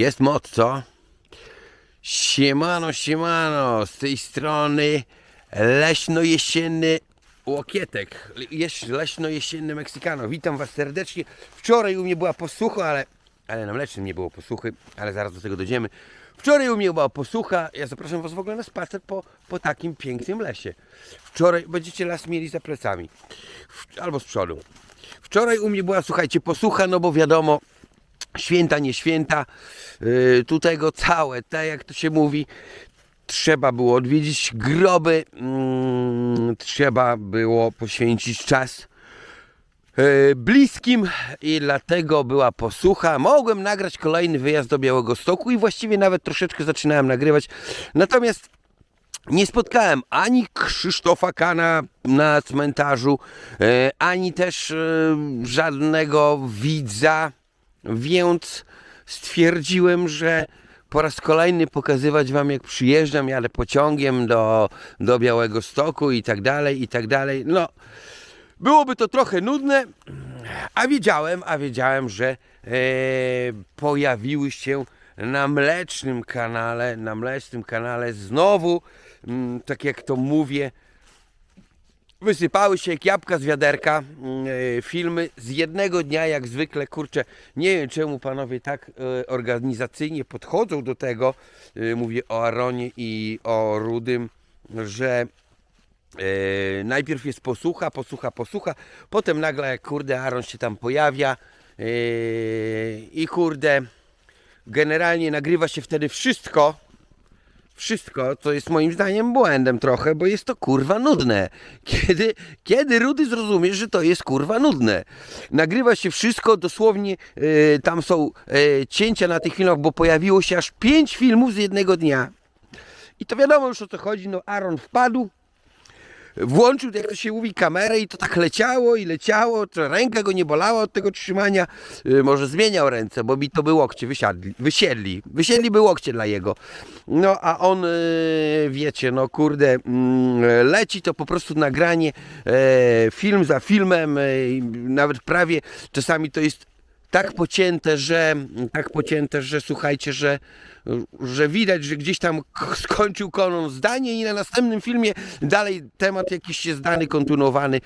Jest moc, co? Siemano, siemano, z tej strony leśno-jesienny łokietek, leśno-jesienny Meksykano. Witam Was serdecznie. Wczoraj u mnie była posłucha, ale, ale na mlecznym nie było posłuchy, ale zaraz do tego dojdziemy. Wczoraj u mnie była posłucha, ja zapraszam Was w ogóle na spacer po, po takim pięknym lesie. Wczoraj będziecie las mieli za plecami, albo z przodu. Wczoraj u mnie była, słuchajcie, posłucha, no bo wiadomo, święta, nie święta, yy, tu tego całe, tak jak to się mówi, trzeba było odwiedzić groby, mm, trzeba było poświęcić czas yy, bliskim i dlatego była posłucha. Mogłem nagrać kolejny wyjazd do Białego Stoku i właściwie nawet troszeczkę zaczynałem nagrywać, natomiast nie spotkałem ani Krzysztofa Kana na cmentarzu, e, ani też żadnego widza, więc stwierdziłem, że po raz kolejny pokazywać wam jak przyjeżdżam, jadę pociągiem do, do Białego Stoku i tak dalej, i tak dalej. No, byłoby to trochę nudne, a wiedziałem, a wiedziałem, że e, pojawiły się na mlecznym kanale, na mlecznym kanale znowu, mm, tak jak to mówię, wysypały się jak jabłka z wiaderka mm, e, filmy z jednego dnia jak zwykle, kurczę, nie wiem czemu panowie tak e, organizacyjnie podchodzą do tego, e, mówię o Aronie i o Rudym, że najpierw jest posłucha, posłucha, posłucha, potem nagle jak kurde Aaron się tam pojawia i kurde generalnie nagrywa się wtedy wszystko, wszystko, co jest moim zdaniem błędem trochę, bo jest to kurwa nudne. Kiedy, kiedy Rudy zrozumiesz, że to jest kurwa nudne? Nagrywa się wszystko, dosłownie e, tam są e, cięcia na tych filmach, bo pojawiło się aż pięć filmów z jednego dnia. I to wiadomo już o co chodzi, no Aaron wpadł, włączył, jak to się mówi, kamerę i to tak leciało i leciało, to ręka go nie bolała od tego trzymania, Yy, może zmieniał ręce, bo mi to by łokcie wysiadli, wysiedli, wysiedli by łokcie dla jego. No a on, yy, wiecie, no kurde, mm, leci to po prostu nagranie, e, film za filmem, e, nawet prawie, czasami to jest tak pocięte, że tak pocięte, że słuchajcie, że, że widać, że gdzieś tam skończył konon zdanie i na następnym filmie dalej temat jakiś jest dany, kontynuowany.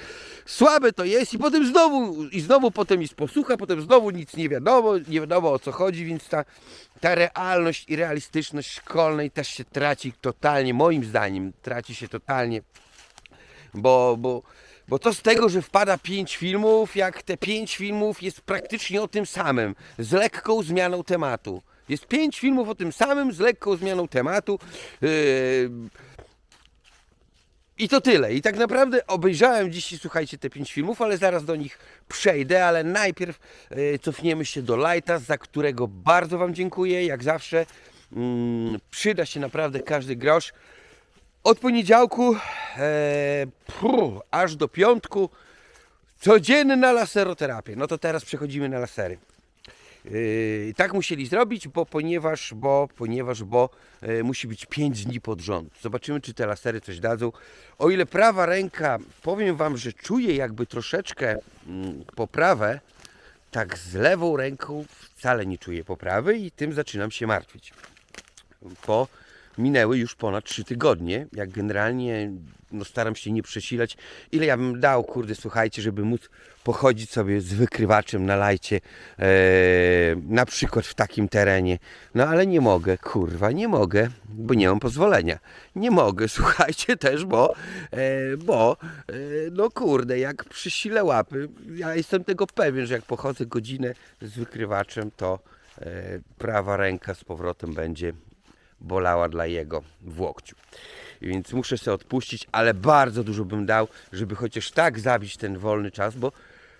Słabe to jest i potem znowu i znowu potem jest posłucha, potem znowu nic nie wiadomo, nie wiadomo o co chodzi, więc ta, ta realność i realistyczność szkolnej też się traci totalnie, moim zdaniem traci się totalnie bo, bo, bo to z tego, że wpada pięć filmów, jak te pięć filmów jest praktycznie o tym samym, z lekką zmianą tematu. Jest pięć filmów o tym samym, z lekką zmianą tematu. Yy, I to tyle. I tak naprawdę obejrzałem dzisiaj, słuchajcie, te pięć filmów, ale zaraz do nich przejdę, ale najpierw yy, cofniemy się do Lighta, za którego bardzo Wam dziękuję, jak zawsze. Mm, przyda się naprawdę każdy grosz. Od poniedziałku e, pfu, aż do piątku codzienna laseroterapia. No to teraz przechodzimy na lasery. Yy, tak musieli zrobić, bo ponieważ, bo, ponieważ, bo e, musi być 5 dni pod rząd. Zobaczymy, czy te lasery coś dadzą. O ile prawa ręka, powiem Wam, że czuję jakby troszeczkę mm, poprawę, tak z lewą ręką wcale nie czuję poprawy i tym zaczynam się martwić po minęły już ponad 3 tygodnie, jak generalnie no, staram się nie przesilać. Ile ja bym dał, kurde, słuchajcie, żeby móc pochodzić sobie z wykrywaczem na lajcie, e, na przykład w takim terenie. No ale nie mogę, kurwa, nie mogę, bo nie mam pozwolenia. Nie mogę, słuchajcie, też, bo, e, bo e, no kurde, jak przysilę łapy, ja jestem tego pewien, że jak pochodzę godzinę z wykrywaczem, to e, prawa ręka z powrotem będzie bolała dla jego w łokciu. Więc muszę sobie odpuścić, ale bardzo dużo bym dał, żeby chociaż tak zabić ten wolny czas, bo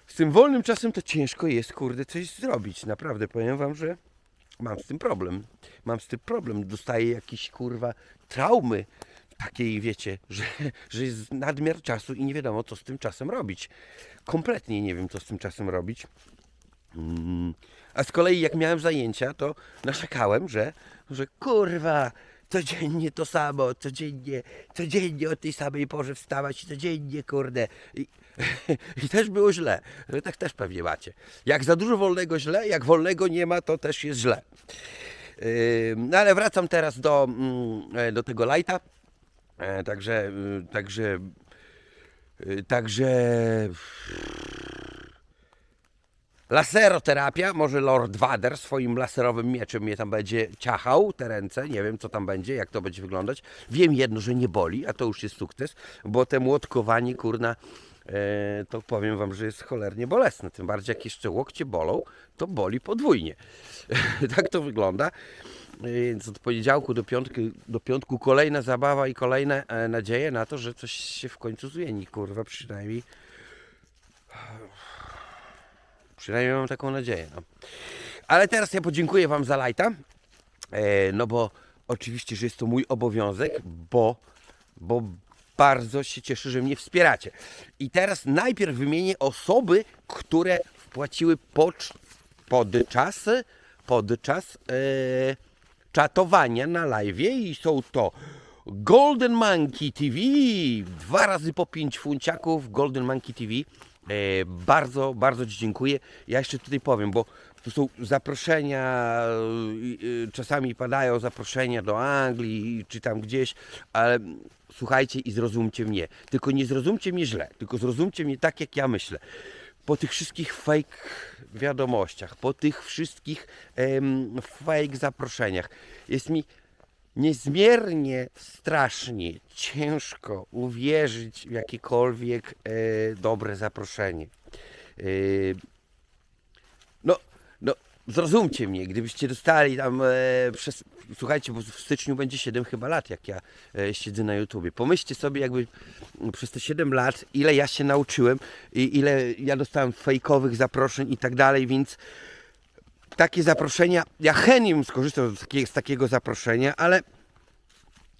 z tym wolnym czasem to ciężko jest, kurde, coś zrobić. Naprawdę powiem wam, że mam z tym problem. Mam z tym problem. Dostaję jakieś kurwa traumy takiej, wiecie, że, że jest nadmiar czasu i nie wiadomo, co z tym czasem robić. Kompletnie nie wiem, co z tym czasem robić. Mm. A z kolei jak miałem zajęcia, to narzekałem, że, że kurwa, codziennie to samo, codziennie, codziennie o tej samej porze wstawać, codziennie, kurde. I, i też było źle. Tak też pewnie macie. Jak za dużo wolnego źle, jak wolnego nie ma, to też jest źle. No ale wracam teraz do, mm, e, do tego lighta. E, Także, y, także, y, także laseroterapia, może Lord Vader swoim laserowym mieczem mnie tam będzie ciachał te ręce, nie wiem co tam będzie, jak to będzie wyglądać. Wiem jedno, że nie boli, a to już jest sukces, bo te młotkowanie, kurna, e, to powiem wam, że jest cholernie bolesne. Tym bardziej jak jeszcze łokcie bolą, to boli podwójnie. tak to wygląda. Więc od poniedziałku do, piątki, do piątku kolejna zabawa i kolejne e, nadzieje na to, że coś się w końcu zmieni, kurwa, przynajmniej. Przynajmniej mam taką nadzieję. No. Ale teraz ja podziękuję Wam za lajta, e, no bo oczywiście, że jest to mój obowiązek, bo, bo bardzo się cieszę, że mnie wspieracie. I teraz najpierw wymienię osoby, które wpłaciły pod, podczas, podczas e, czatowania na live i są to Golden Monkey TV, dwa razy po 5 funciaków Golden Monkey TV. E, bardzo, bardzo Ci dziękuję. Ja jeszcze tutaj powiem, bo tu są zaproszenia, czasami padają zaproszenia do Anglii czy tam gdzieś, ale słuchajcie i zrozumcie mnie. Tylko nie zrozumcie mnie źle, tylko zrozumcie mnie tak, jak ja myślę. Po tych wszystkich fake wiadomościach, po tych wszystkich em, fake zaproszeniach, jest mi niezmiernie strasznie ciężko uwierzyć w jakiekolwiek e, dobre zaproszenie. E, no, no, zrozumcie mnie, gdybyście dostali tam e, przez. Słuchajcie, bo w styczniu będzie 7 chyba lat, jak ja e, siedzę na YouTubie. Pomyślcie sobie, jakby przez te 7 lat, ile ja się nauczyłem i ile ja dostałem fejkowych zaproszeń i tak dalej, więc takie zaproszenia, ja chętnie bym skorzystał z, takie, z takiego zaproszenia, ale,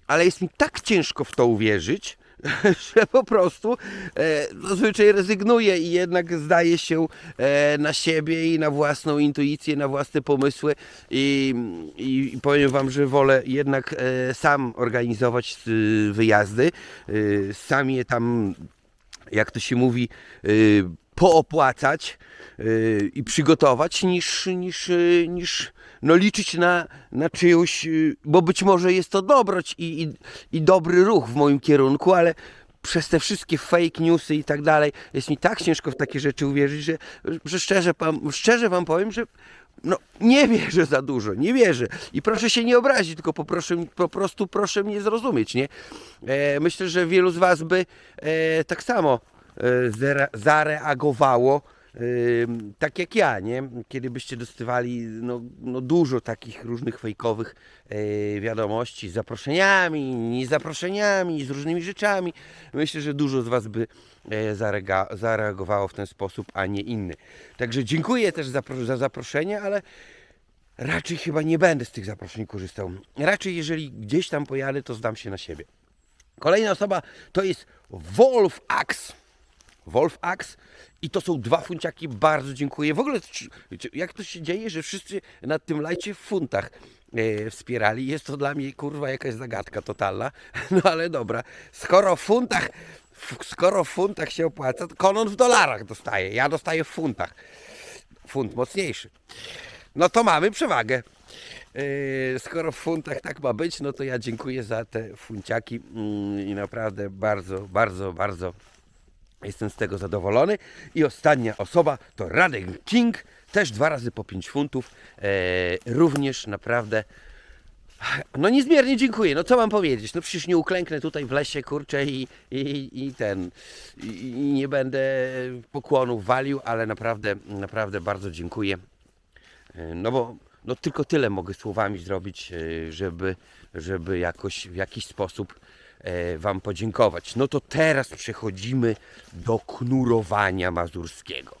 ale jest mi tak ciężko w to uwierzyć, że po prostu e, zazwyczaj rezygnuję i jednak zdaję się e, na siebie i na własną intuicję, na własne pomysły i, i, i powiem Wam, że wolę jednak e, sam organizować e, wyjazdy, e, sam je tam jak to się mówi, y, poopłacać y, i przygotować, niż, niż, y, niż no, liczyć na, na czyjąś, y, bo być może jest to dobroć i, i, i dobry ruch w moim kierunku, ale przez te wszystkie fake newsy i tak dalej, jest mi tak ciężko w takie rzeczy uwierzyć, że, że szczerze, szczerze wam powiem, że no, nie wierzę za dużo, nie wierzę. I proszę się nie obrazić, tylko poproszę, po prostu proszę mnie zrozumieć, nie? E, myślę, że wielu z Was by e, tak samo zareagowało e, tak jak ja, nie? Kiedy byście dostawali no, no dużo takich różnych fejkowych e, wiadomości z zaproszeniami, nie z różnymi rzeczami. Myślę, że dużo z Was by e, zareagowało w ten sposób, a nie inny. Także dziękuję też za, za zaproszenie, ale raczej chyba nie będę z tych zaproszeń korzystał. Raczej jeżeli gdzieś tam pojadę, to zdam się na siebie. Kolejna osoba to jest Wolf Axe. Wolf Axe i to są dwa funciaki, bardzo dziękuję. W ogóle jak to się dzieje, że wszyscy na tym lajcie w funtach e, wspierali. Jest to dla mnie kurwa jakaś zagadka totalna. No ale dobra, skoro w funtach skoro w funtach się opłaca, to Konon w dolarach dostaje. Ja dostaję w funtach. Funt mocniejszy. No to mamy przewagę. Yy, Skoro w funtach tak ma być, no to ja dziękuję za te funciaki mm, i naprawdę bardzo, bardzo, bardzo jestem z tego zadowolony. I ostatnia osoba to Radek King, też dwa razy po 5 funtów. E, również naprawdę no niezmiernie dziękuję. No co mam powiedzieć? No przecież nie uklęknę tutaj w lesie, kurczę i, i, i ten i, i nie będę pokłonów walił, ale naprawdę, naprawdę bardzo dziękuję. E, No bo no tylko tyle mogę słowami zrobić, e, żeby, żeby jakoś w jakiś sposób Wam podziękować. No to teraz przechodzimy do knurowania mazurskiego.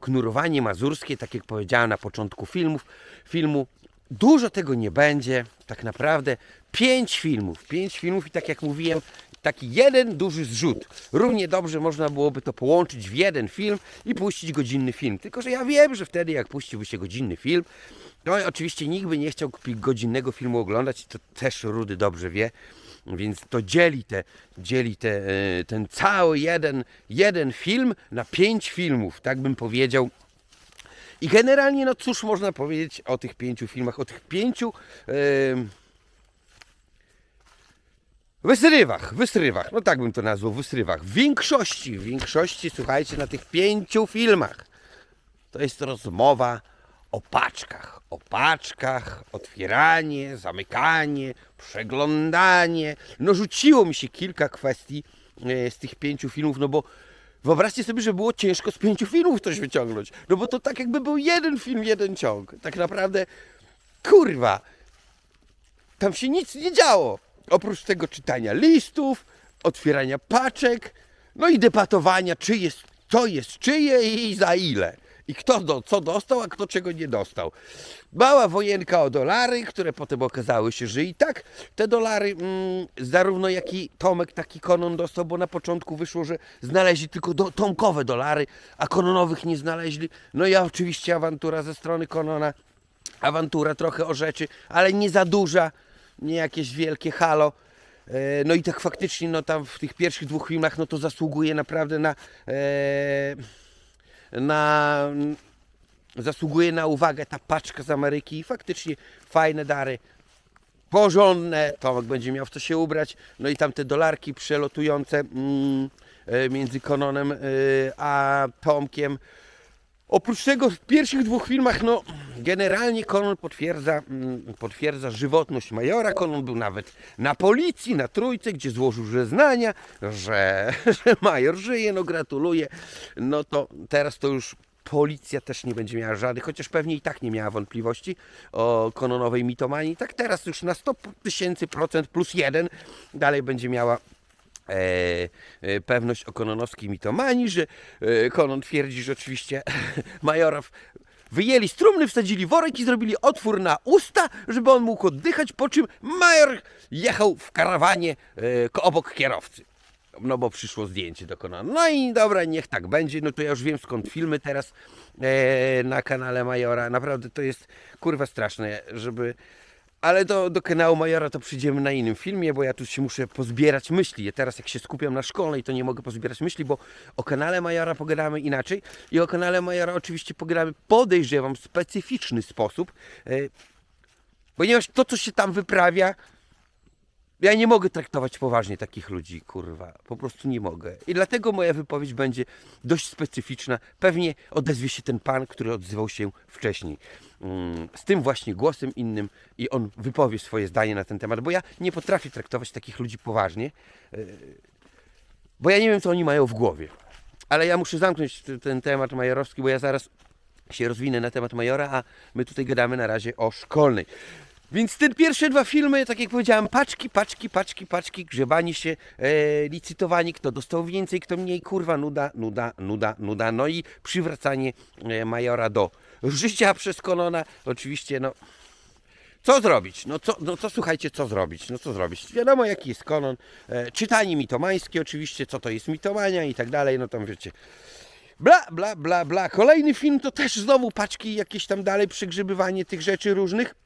Knurowanie mazurskie, tak jak powiedziałem na początku filmów, filmu, dużo tego nie będzie. Tak naprawdę pięć filmów, pięć filmów i tak jak mówiłem, taki jeden duży zrzut. Równie dobrze można byłoby to połączyć w jeden film i puścić godzinny film. Tylko, że ja wiem, że wtedy jak puściłby się godzinny film, to oczywiście nikt by nie chciał godzinnego filmu oglądać, to też Rudy dobrze wie. Więc to dzieli, te, dzieli te, e, ten cały jeden, jeden film na pięć filmów, tak bym powiedział. I generalnie, no cóż można powiedzieć o tych pięciu filmach, o tych pięciu em, wysrywach, wysrywach, no tak bym to nazwał, wysrywach. W większości, w większości, słuchajcie, na tych pięciu filmach to jest rozmowa o paczkach. O paczkach, otwieranie, zamykanie, przeglądanie. No rzuciło mi się kilka kwestii e, z tych pięciu filmów, no bo wyobraźcie sobie, że było ciężko z pięciu filmów coś wyciągnąć. No bo to tak jakby był jeden film, jeden ciąg. Tak naprawdę, kurwa, tam się nic nie działo. Oprócz tego czytania listów, otwierania paczek, no i debatowania, czy jest, to jest czyje i za ile. I kto do, co dostał, a kto czego nie dostał. Mała wojenka o dolary, które potem okazały się, że i tak te dolary, mm, zarówno jak i Tomek, taki Konon dostał, bo na początku wyszło, że znaleźli tylko do, Tomkowe dolary, a Kononowych nie znaleźli. No i oczywiście awantura ze strony Konona awantura trochę o rzeczy, ale nie za duża, nie jakieś wielkie halo. E, No i tak faktycznie, no tam w tych pierwszych dwóch filmach, no to zasługuje naprawdę na, e, na zasługuje na uwagę ta paczka z Ameryki. I faktycznie fajne dary, porządne, Tomek będzie miał w co się ubrać, no i tam te dolarki przelotujące mm, e, między Kononem e, a Tomkiem, Oprócz tego w pierwszych dwóch filmach, no generalnie Conan potwierdza, mm, potwierdza żywotność Majora. Conan był nawet na policji, na trójce, gdzie złożył zeznania, że, że Major żyje, no gratuluję. No to teraz to już policja też nie będzie miała żadnych, chociaż pewnie i tak nie miała wątpliwości o Cononowej mitomanii. Tak teraz już na 100 tysięcy procent plus jeden dalej będzie miała e, e, pewność o kononowskiej mitomanii, że e, Konon twierdzi, że oczywiście Majora w- wyjęli z trumny, wsadzili worek i zrobili otwór na usta, żeby on mógł oddychać, po czym Major jechał w karawanie e, obok kierowcy. No bo przyszło zdjęcie do Konona. No i dobra, niech tak będzie. No to ja już wiem skąd filmy teraz e, na kanale Majora. Naprawdę to jest kurwa straszne, żeby ale do, do kanału Majora to przyjdziemy na innym filmie, bo ja tu się muszę pozbierać myśli. Ja teraz jak się skupiam na szkolnej, to nie mogę pozbierać myśli, bo o kanale Majora pogadamy inaczej i o kanale Majora oczywiście pogadamy, podejrzewam, w specyficzny sposób, e, ponieważ to, co się tam wyprawia, ja nie mogę traktować poważnie takich ludzi, kurwa. Po prostu nie mogę. I dlatego moja wypowiedź będzie dość specyficzna. Pewnie odezwie się ten pan, który odzywał się wcześniej. Mm, Z tym właśnie głosem innym i on wypowie swoje zdanie na ten temat, bo ja nie potrafię traktować takich ludzi poważnie, yy, bo ja nie wiem, co oni mają w głowie. Ale ja muszę zamknąć ten temat majorowski, bo ja zaraz się rozwinę na temat majora, a my tutaj gadamy na razie o szkolnej. Więc te pierwsze dwa filmy, tak jak powiedziałem, paczki, paczki, paczki, paczki, grzebanie się, e, licytowanie, kto dostał więcej, kto mniej, kurwa, nuda, nuda, nuda, nuda. No i przywracanie e, Majora do życia przez Konona. Oczywiście, no, co zrobić? No co, no co słuchajcie, co zrobić? No co zrobić? Wiadomo jaki jest Konon. E, czytanie mitomańskie oczywiście, co to jest mitomania i tak dalej, no tam wiecie. Bla, bla, bla, bla. Kolejny film to też znowu paczki, jakieś tam dalej przegrzebywanie tych rzeczy różnych.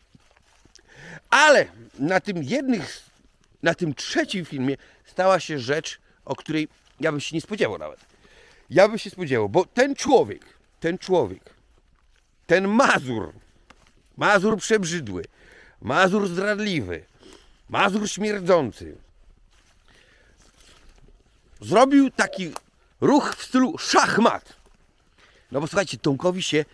Ale na tym jednych, na tym trzecim filmie stała się rzecz, o której ja bym się nie spodziewał nawet. Ja bym się spodziewał, bo ten człowiek, ten człowiek, ten Mazur, Mazur przebrzydły, Mazur zdradliwy, Mazur śmierdzący, zrobił taki ruch w stylu szachmat. No bo słuchajcie, Tomkowi się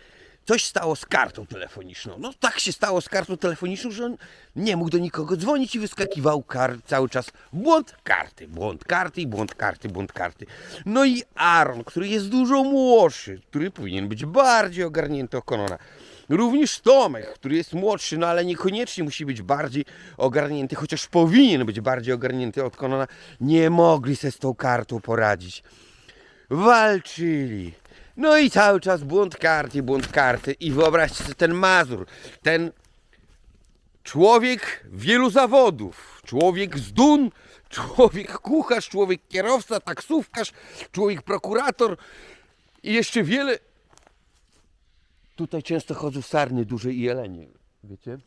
coś stało z kartą telefoniczną. No tak się stało z kartą telefoniczną, że on nie mógł do nikogo dzwonić i wyskakiwał kar cały czas błąd karty, błąd karty i błąd karty, błąd karty. No i Aaron, który jest dużo młodszy, który powinien być bardziej ogarnięty o Konona. Również Tomek, który jest młodszy, no ale niekoniecznie musi być bardziej ogarnięty, chociaż powinien być bardziej ogarnięty od Konona, nie mogli sobie z tą kartą poradzić walczyli. No i cały czas błąd karty, błąd karty. I wyobraźcie sobie ten Mazur, ten człowiek wielu zawodów, człowiek z dun, człowiek kucharz, człowiek kierowca, taksówkarz, człowiek prokurator i jeszcze wiele. Tutaj często chodzą sarny duże i jelenie, wiecie?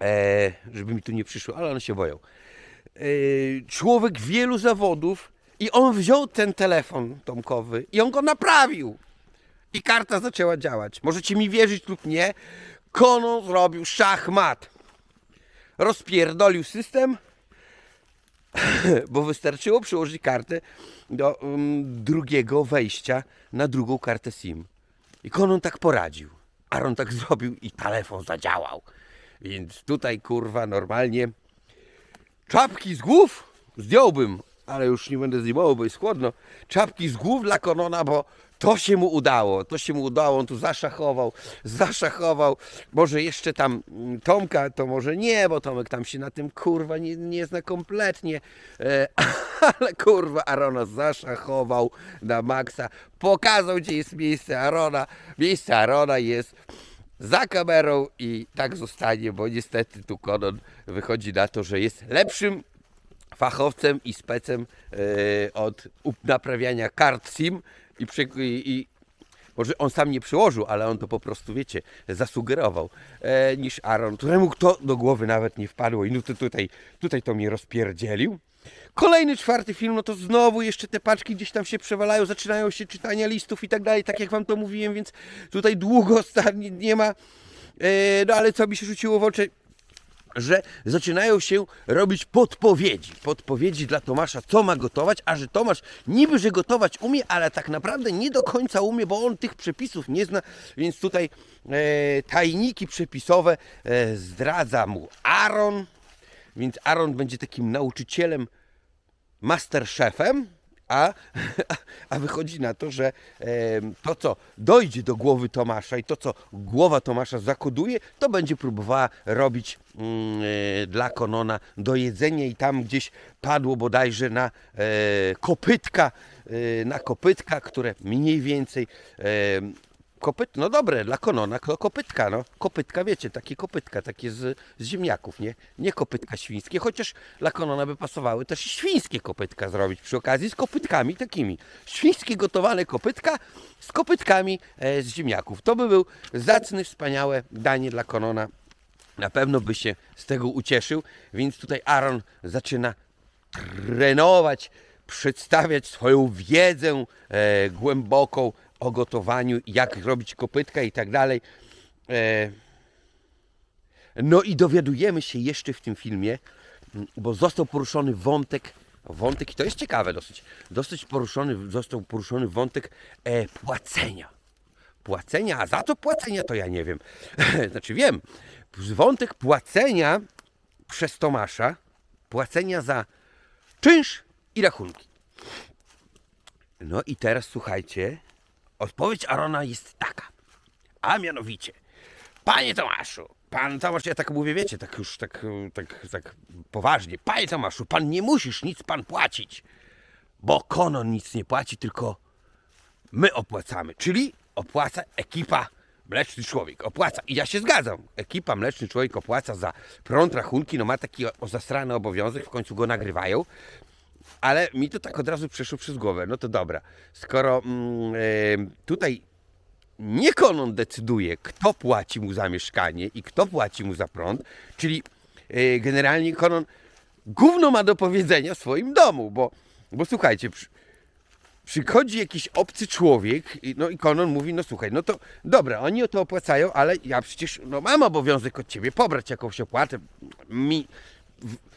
Eee, żeby mi tu nie przyszło, ale one się boją. Eee, człowiek wielu zawodów i on wziął ten telefon Tomkowy i on go naprawił. I karta zaczęła działać. Możecie mi wierzyć lub nie. Konon zrobił szachmat. Rozpierdolił system, bo wystarczyło przyłożyć kartę do um, drugiego wejścia na drugą kartę SIM. I Konon tak poradził. Aaron tak zrobił i telefon zadziałał. Więc tutaj kurwa normalnie czapki z głów zdjąłbym, ale już nie będę zdejmował, bo jest chłodno. Czapki z głów dla Konona, bo to się mu udało. To się mu udało, on tu zaszachował, zaszachował. Może jeszcze tam mm, Tomka, to może nie, bo Tomek tam się na tym kurwa nie, nie zna kompletnie. E, ale kurwa Arona zaszachował na maksa. Pokazał, gdzie jest miejsce Arona. Miejsce Arona jest za kamerą i tak zostanie, bo niestety tu Konon wychodzi na to, że jest lepszym fachowcem i specem e, od naprawiania kart SIM i, przy, i, i może on sam nie przyłożył, ale on to po prostu, wiecie, zasugerował, e, niż Aaron, któremu to do głowy nawet nie wpadło. I no to tutaj, tutaj to mnie rozpierdzielił. Kolejny, czwarty film, no to znowu jeszcze te paczki gdzieś tam się przewalają, zaczynają się czytania listów i tak dalej, tak jak wam to mówiłem, więc tutaj długo nie, nie ma, e, no ale co mi się rzuciło w oczy, że zaczynają się robić podpowiedzi. Podpowiedzi dla Tomasza, co ma gotować, a że Tomasz niby, że gotować umie, ale tak naprawdę nie do końca umie, bo on tych przepisów nie zna, więc tutaj e, tajniki przepisowe e, zdradza mu Aaron, więc Aaron będzie takim nauczycielem, masterchefem, a, a wychodzi na to, że to, co dojdzie do głowy Tomasza i to, co głowa Tomasza zakoduje, to będzie próbowała robić mm, e, dla Konona do jedzenia i tam gdzieś padło bodajże na e, kopytka, e, na kopytka, które mniej więcej Kopyt, no dobre, dla konona ko- kopytka, no. Kopytka, wiecie, takie kopytka, takie z, z ziemniaków, nie? Nie kopytka świńskie, chociaż dla konona by pasowały też świńskie kopytka zrobić przy okazji z kopytkami takimi. Świńskie gotowane kopytka z kopytkami e, z ziemniaków. To by był zacny, wspaniałe danie dla konona. Na pewno by się z tego ucieszył, więc tutaj Aaron zaczyna trenować, przedstawiać swoją wiedzę e, głęboką o gotowaniu, jak robić kopytka i tak dalej. E, no i dowiadujemy się jeszcze w tym filmie, m, bo został poruszony wątek, wątek i to jest ciekawe dosyć, dosyć poruszony, został poruszony wątek e, płacenia. Płacenia, a za co płacenia to ja nie wiem. znaczy wiem, wątek płacenia przez Tomasza, płacenia za czynsz i rachunki. No i teraz słuchajcie, odpowiedź Arona jest taka, a mianowicie, panie Tomaszu, pan Tomasz, ja tak mówię, wiecie, tak już tak, tak, tak poważnie, panie Tomaszu, pan nie musisz nic pan płacić, bo Konon nic nie płaci, tylko my opłacamy, czyli opłaca ekipa Mleczny Człowiek. Opłaca. I ja się zgadzam. Ekipa Mleczny Człowiek opłaca za prąd, rachunki, no ma taki o- zastrany obowiązek, w końcu go nagrywają. Ale mi to tak od razu przeszło przez głowę. No to dobra. Skoro mm, e, tutaj nie Konon decyduje, kto płaci mu za mieszkanie i kto płaci mu za prąd, czyli e, generalnie Konon gówno ma do powiedzenia w swoim domu, bo, bo słuchajcie, przy, przychodzi jakiś obcy człowiek, i- no i Konon mówi, no słuchaj, no to dobra, oni o to opłacają, ale ja przecież no, mam obowiązek od ciebie pobrać jakąś opłatę. Mi,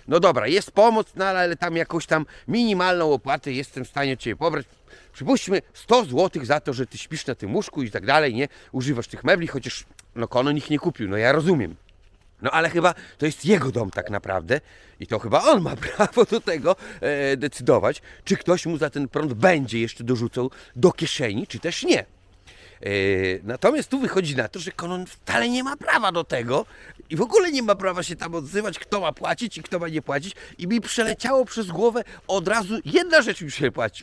no dobra, jest pomoc, no ale tam jakąś tam minimalną opłatę jestem w stanie ciebie pobrać. Przypuśćmy 100 zł za to, że ty śpisz na tym łóżku i tak dalej, nie? Używasz tych mebli, chociaż no Konon ich nie kupił, no ja rozumiem. No ale chyba to jest jego dom tak naprawdę i to chyba on ma prawo do tego e, decydować, czy ktoś mu za ten prąd będzie jeszcze dorzucał do kieszeni, czy też nie. E, natomiast tu wychodzi na to, że Konon wcale nie ma prawa do tego i w ogóle nie ma prawa się tam odzywać, kto ma płacić i kto ma nie płacić. I mi przeleciało przez głowę od razu, jedna rzecz mi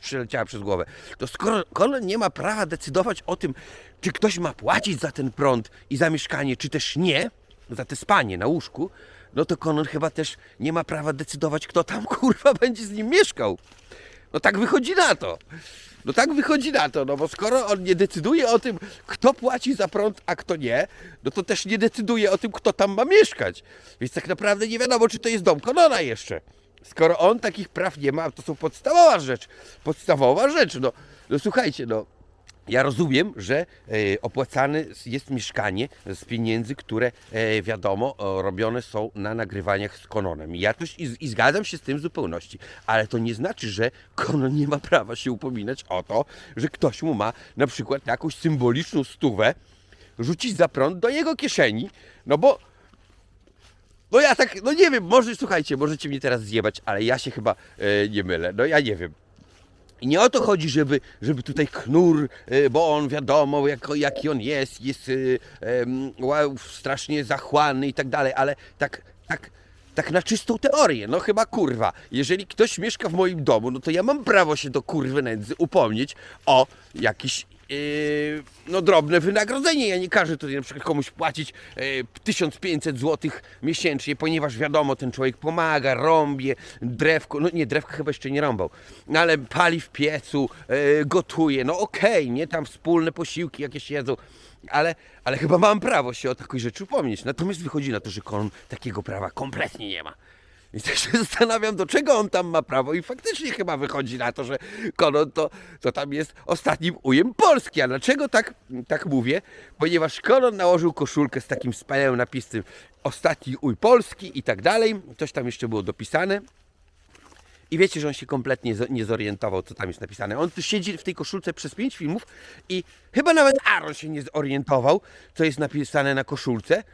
przeleciała przez głowę. To skoro Konon nie ma prawa decydować o tym, czy ktoś ma płacić za ten prąd i za mieszkanie, czy też nie, za te spanie na łóżku, no to Konon chyba też nie ma prawa decydować, kto tam kurwa będzie z nim mieszkał. No tak wychodzi na to. No tak wychodzi na to, no bo skoro on nie decyduje o tym, kto płaci za prąd, a kto nie, no to też nie decyduje o tym, kto tam ma mieszkać. Więc tak naprawdę nie wiadomo, czy to jest dom Konona jeszcze. Skoro on takich praw nie ma, to są podstawowa rzecz. Podstawowa rzecz, no. No słuchajcie, no. Ja rozumiem, że e, opłacane jest mieszkanie z pieniędzy, które e, wiadomo robione są na nagrywaniach z Kononem. Ja też i, i zgadzam się z tym w zupełności, ale to nie znaczy, że Konon nie ma prawa się upominać o to, że ktoś mu ma na przykład jakąś symboliczną stówę rzucić za prąd do jego kieszeni, no bo no ja tak, no nie wiem, może słuchajcie, możecie mnie teraz zjebać, ale ja się chyba e, nie mylę, no ja nie wiem. I nie o to chodzi, żeby, żeby tutaj knur, y, bo on wiadomo, jak, jaki on jest, jest em, wow, strasznie zachłanny i tak dalej, ale tak, tak, tak na czystą teorię, no chyba kurwa. Jeżeli ktoś mieszka w moim domu, no to ja mam prawo się do kurwy nędzy upomnieć o jakiś no drobne wynagrodzenie. Ja nie każę tutaj na przykład komuś płacić yy, 1500 zł miesięcznie, ponieważ wiadomo, ten człowiek pomaga, rąbie, drewko, no nie, drewka chyba jeszcze nie rąbał, no ale pali w piecu, yy, gotuje, no okej, nie, tam wspólne posiłki jakieś jedzą, ale, ale chyba mam prawo się o takiej rzeczy upomnieć. Natomiast wychodzi na to, że takiego prawa kompletnie nie ma. I tak się zastanawiam, do czego on tam ma prawo. I faktycznie chyba wychodzi na to, że Konon to, to tam jest ostatnim ujem Polski. A dlaczego tak, tak mówię? Ponieważ Konon nałożył koszulkę z takim wspaniałym napisem ostatni uj Polski i tak dalej. Coś tam jeszcze było dopisane. I wiecie, że on się kompletnie nie zorientował, co tam jest napisane. On tu siedzi w tej koszulce przez pięć filmów i chyba nawet Aaron się nie zorientował, co jest napisane na koszulce.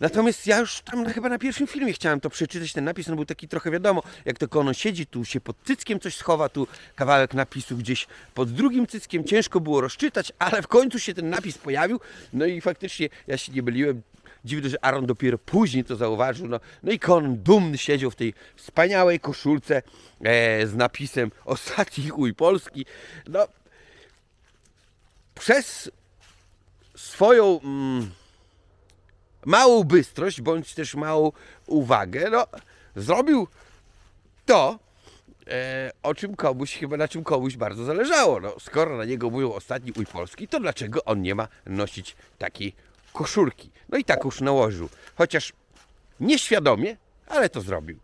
Natomiast ja już tam chyba na pierwszym filmie chciałem to przeczytać, ten napis, on był taki trochę wiadomo, jak to kono siedzi, tu się pod cyckiem coś schowa, tu kawałek napisu gdzieś pod drugim cyckiem, ciężko było rozczytać, ale w końcu się ten napis pojawił, no i faktycznie ja się nie myliłem, Dziwne, że Aaron dopiero później to zauważył. No, no i Conan dumny siedział w tej wspaniałej koszulce e, z napisem Ostatni chuj Polski. No, przez swoją mm, małą bystrość, bądź też małą uwagę, no, zrobił to, e, o czym komuś, chyba na czym komuś bardzo zależało. No, skoro na niego mówią ostatni uj Polski, to dlaczego on nie ma nosić takiej koszulki? No i tak już nałożył. Chociaż nieświadomie, ale to zrobił.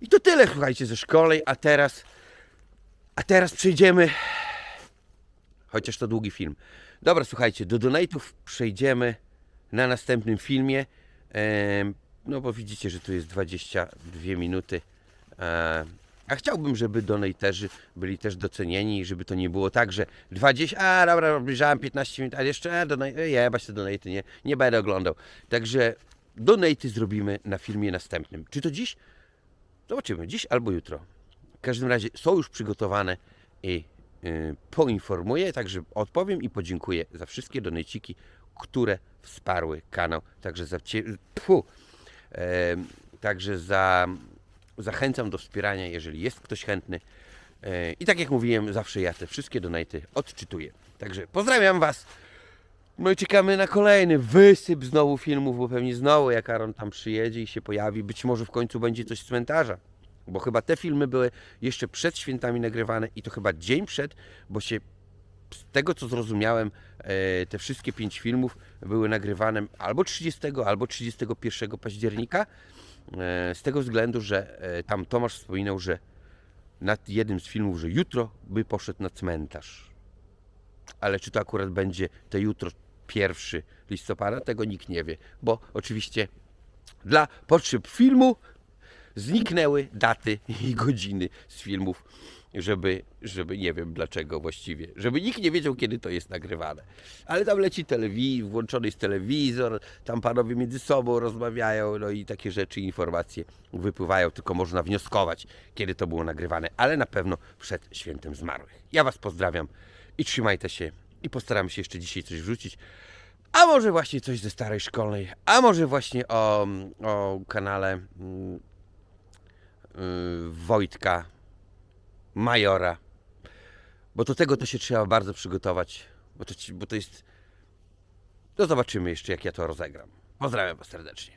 I to tyle, słuchajcie, ze szkolej, a teraz, a teraz przejdziemy, chociaż to długi film. Dobra, słuchajcie, do donate'ów przejdziemy na następnym filmie. No bo widzicie, że tu jest 22 minuty. A chciałbym, żeby donaterzy byli też docenieni i żeby to nie było tak, że 20, a dobra, obejrzałem 15 minut, a jeszcze a, donate, e, jebać te donaty, nie, nie będę oglądał. Także donaty zrobimy na filmie następnym. Czy to dziś? Zobaczymy, dziś albo jutro. W każdym razie są już przygotowane i y, poinformuję, także odpowiem i podziękuję za wszystkie donejciki, które wsparły kanał. Także za pfu, em, także za, zachęcam do wspierania, jeżeli jest ktoś chętny. E, I tak jak mówiłem, zawsze ja te wszystkie donaty odczytuję. Także pozdrawiam Was. No i czekamy na kolejny wysyp znowu filmów, bo pewnie znowu jak Aaron tam przyjedzie i się pojawi, być może w końcu będzie coś z cmentarza. Bo chyba te filmy były jeszcze przed świętami nagrywane i to chyba dzień przed, bo się z tego co zrozumiałem, e, te wszystkie pięć filmów były nagrywane albo 30, albo 31 października. E, Z tego względu, że e, tam Tomasz wspominał, że nad jednym z filmów, że jutro by poszedł na cmentarz. Ale czy to akurat będzie to jutro, 1 listopada, tego nikt nie wie, bo oczywiście dla potrzeb filmu zniknęły daty i godziny z filmów, żeby, żeby nie wiem dlaczego właściwie, żeby nikt nie wiedział, kiedy to jest nagrywane. Ale tam leci telewizor, włączony jest telewizor, tam panowie między sobą rozmawiają, no i takie rzeczy, informacje wypływają, tylko można wnioskować, kiedy to było nagrywane, ale na pewno przed świętem zmarłych. Ja Was pozdrawiam i trzymajcie się i postaram się jeszcze dzisiaj coś wrzucić. A może właśnie coś ze starej szkolnej, a może właśnie o, o kanale mm, y, Wojtka Majora. Bo do tego to się trzeba bardzo przygotować, bo to, bo to jest... No zobaczymy jeszcze, jak ja to rozegram. Pozdrawiam Was serdecznie.